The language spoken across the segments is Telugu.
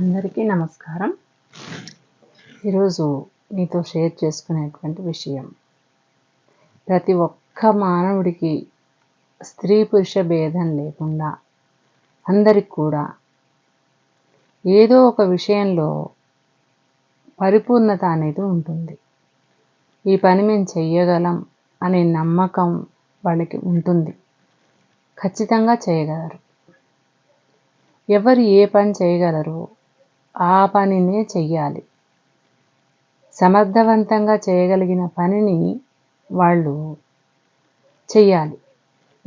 అందరికీ నమస్కారం. ఈరోజు మీతో షేర్ చేసుకునేటువంటి విషయం. ప్రతి ఒక్క మానవుడికి స్త్రీ పురుష భేదం లేకుండా అందరికి కూడా ఏదో ఒక విషయంలో పరిపూర్ణత అనేది ఉంటుంది. ఈ పని మేము చెయ్యగలం అనే నమ్మకం వాళ్ళకి ఉంటుంది. ఖచ్చితంగా చేయగలరు. ఎవరు ఏ పని చేయగలరు ఆ పనినే చెయ్యాలి. సమర్థవంతంగా చేయగలిగిన పనిని వాళ్ళు చెయ్యాలి.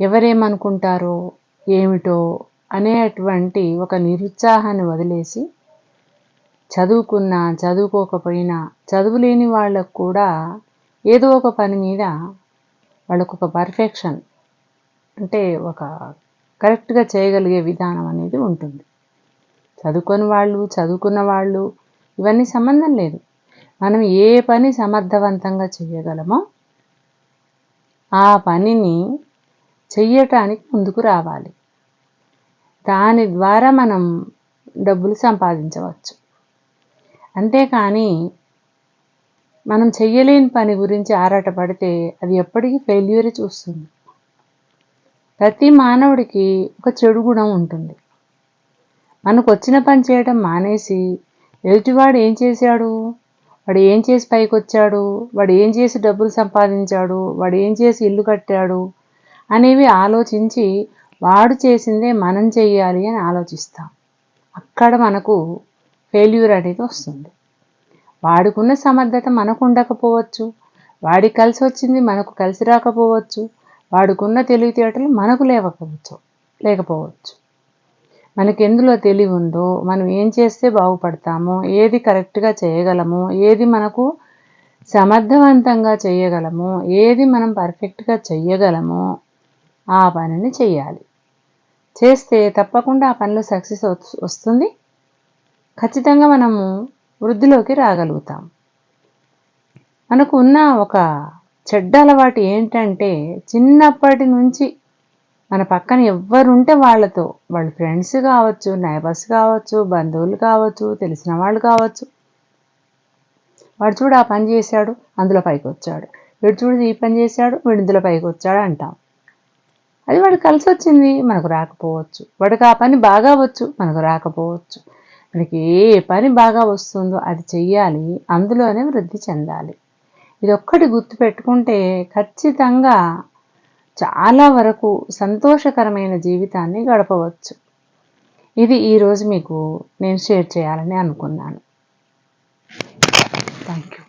ఎవరేమనుకుంటారో ఏమిటో అనేటువంటి ఒక నిరుత్సాహాన్ని వదిలేసి చదువుకున్నా చదువుకోకపోయినా చదువు లేని వాళ్ళకు కూడా ఏదో ఒక పని మీద వాళ్ళకు ఒక పర్ఫెక్షన్ అంటే ఒక కరెక్ట్గా చేయగలిగే విధానం అనేది ఉంటుంది. చదువుకొని వాళ్ళు చదువుకున్న వాళ్ళు ఇవన్నీ సంబంధం లేదు. మనం ఏ పని సమర్థవంతంగా చేయగలమో ఆ పనిని చెయ్యటానికి ముందుకు రావాలి. దాని ద్వారా మనం డబ్బులు సంపాదించవచ్చు. అంతేకాని మనం చెయ్యలేని పని గురించి ఆరాటపడితే అది ఎప్పటికీ ఫెయిల్యూరే చూస్తుంది. ప్రతి మానవుడికి ఒక చెడు గుణం ఉంటుంది. మనకు వచ్చిన పని చేయడం మానేసి ఎదుటివాడు ఏం చేశాడు? వాడు ఏం చేసి పైకి వచ్చాడు వాడు ఏం చేసి డబ్బులు సంపాదించాడు? వాడు ఏం చేసి ఇల్లు కట్టాడు? అనేవి ఆలోచించి వాడు చేసిందే మనం చెయ్యాలి అని ఆలోచిస్తాం. అక్కడ మనకు ఫెయిల్యూర్ అనేది వస్తుంది. వాడుకున్న సమర్థత మనకు ఉండకపోవచ్చు. వాడికి కలిసి వచ్చింది మనకు కలిసి రాకపోవచ్చు. వాడుకున్న తెలివితేటలు మనకు లేకపోవచ్చు లేకపోవచ్చు. మనకి ఎందులో తెలివి ఉందో మనం ఏం చేస్తే బాగుపడతామో ఏది కరెక్ట్గా చేయగలమో ఏది మనకు సమర్థవంతంగా చేయగలమో ఏది మనం పర్ఫెక్ట్గా చెయ్యగలమో ఆ పనిని చెయ్యాలి. చేస్తే తప్పకుండా ఆ పనిలో సక్సెస్ వస్తుంది. ఖచ్చితంగా మనము వృద్ధిలోకి రాగలుగుతాం. మనకు ఉన్న ఒక చెడ్డ అలవాటు ఏంటంటే చిన్నప్పటి నుంచి మన పక్కన ఎవ్వరుంటే వాళ్ళతో. వాళ్ళ ఫ్రెండ్స్ కావచ్చు నైబర్స్ కావచ్చు బంధువులు కావచ్చు తెలిసిన వాళ్ళు కావచ్చు. వాడు చూడు ఆ పని చేశాడు అందులో పైకి వచ్చాడు వీడు చూడు ఈ పని చేశాడు వీడు ఇందులో పైకి వచ్చాడు అంటాం. అది వాడు కలిసి వచ్చింది మనకు రాకపోవచ్చు. వాడికి ఆ పని బాగా వచ్చు మనకు రాకపోవచ్చు. మనకి ఏ పని బాగా వస్తుందో అది చెయ్యాలి అందులోనే వృద్ధి చెందాలి. ఇది ఒక్కటి గుర్తుపెట్టుకుంటే ఖచ్చితంగా చాలా వరకు సంతోషకరమైన జీవితాన్ని గడపవచ్చు. ఇది ఈరోజు మీకు నేను షేర్ చేయాలని అనుకున్నాను. Thank you